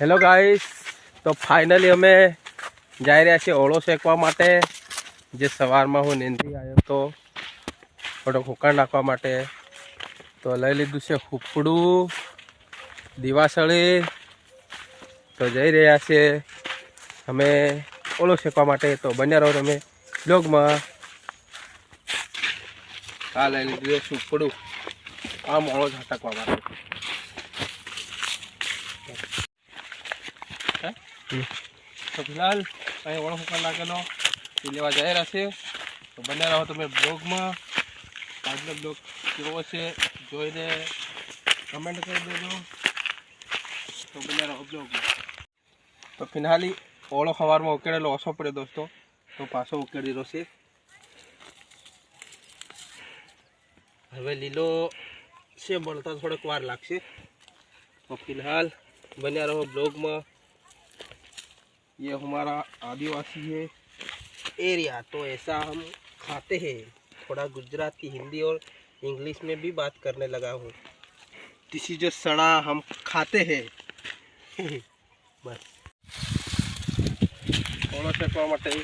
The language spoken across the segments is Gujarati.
હેલો ગાઈસ તો ફાઇનલી અમે જઈ રહ્યા છીએ ઓળો શેકવા માટે, જે સવારમાં હું નીંદી આવ્યો તો થોડો હુકાણ નાખવા માટે. તો લઈ લીધું છે હુફડું દિવાસળી. તો જઈ રહ્યા છીએ અમે ઓળો શેકવા માટે. તો બન્યા રહો તમે બ્લોગમાં. આ લઈ લીધું છે સુપડું આમ ઓળો ઝાટકવા માટે. તો ફિલહાલ, અહીં ઓળખ ઉપર લાગેલો. એ લેવા જઈ રહ્યા છે. તો બન્યા રહો તમે બ્લોગમાં. આજનો બ્લોગ કેવો છે, જોઈને કમેન્ટ કરી દેજો. તો બન્યા રહો બ્લોગમાં. તો ફિલહાલી ઓળો સવારમાં ઉકેળેલો ઓછો પડ્યો દોસ્તો. તો પાછો ઉકેળી રહ્યો છે. હવે લીલો છે બળતા થોડોક વાર લાગશે. તો ફિલહાલ બન્યા રહો બ્લોગમાં. ये हमारा आदिवासी है एरिया तो ऐसा हम खाते हैं। थोड़ा गुजराती हिंदी और इंग्लिश में भी बात करने लगा हूँ। किसी जो सड़ा हम खाते हैं। बस थोड़ा सा कम अटे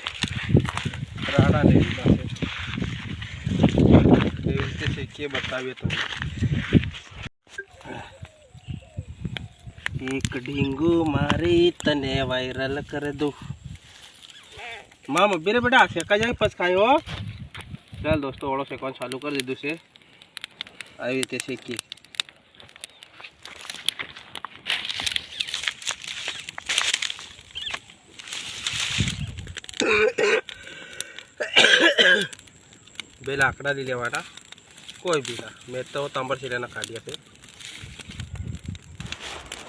बतावे तो એક ઢીંગુ મારી તને વાયરલ કરી દઉં. મામા, બેરે બેટા શેકા જાય પછી ખાયો. ચાલ દોસ્તો, ઓળો શેકવાનું ચાલુ કરી દીધું છે. આવી રીતે શેકીએ. બે લાકડા લઈ લેવાના. કોઈ બી ના મેં તો તાંબર સિલાના કાઢ્યા છે.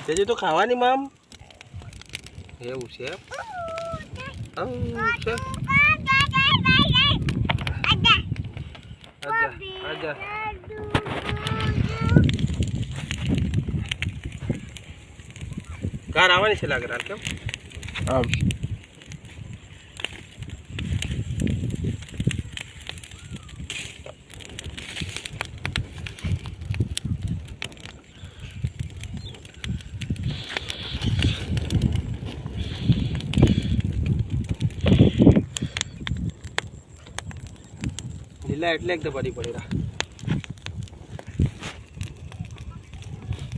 તેજી તો ખાવાની મામ. એવું છે કાર આવવાની છે લાગે કેમ? આમ લીલા એટલે એકદમ પડી રહ્યા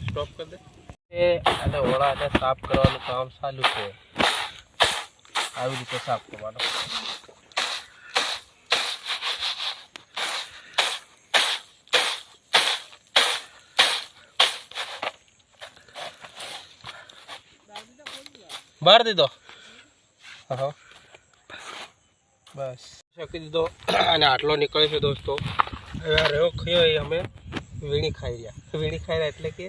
સ્ટોપ કરી દે. એ અને ઓળાને સાફ કરવાનું કામ ચાલુ છે. આવી રીતે સાફ કરવાનું. બહાર દીધો? હા બસ. શકી દીધો, અને આટલો નીકળે છે દોસ્તો. હવે રહ્યો ખયો એ અમે વીણી ખાઈ રહ્યા. વીણી ખાઈ રહ્યા એટલે કે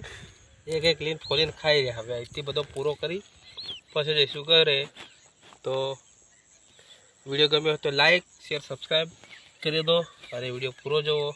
એક એક લીન ફોલીને ખાઈ રહ્યા. હવે અહીંથી બધો પૂરો કરી પછી જઈશું ઘરે તો વીડિયો ગમ્યો હોય તો લાઈક, શેર, સબસ્ક્રાઈબ કરી દો. અને વીડિયો પૂરો જોવો.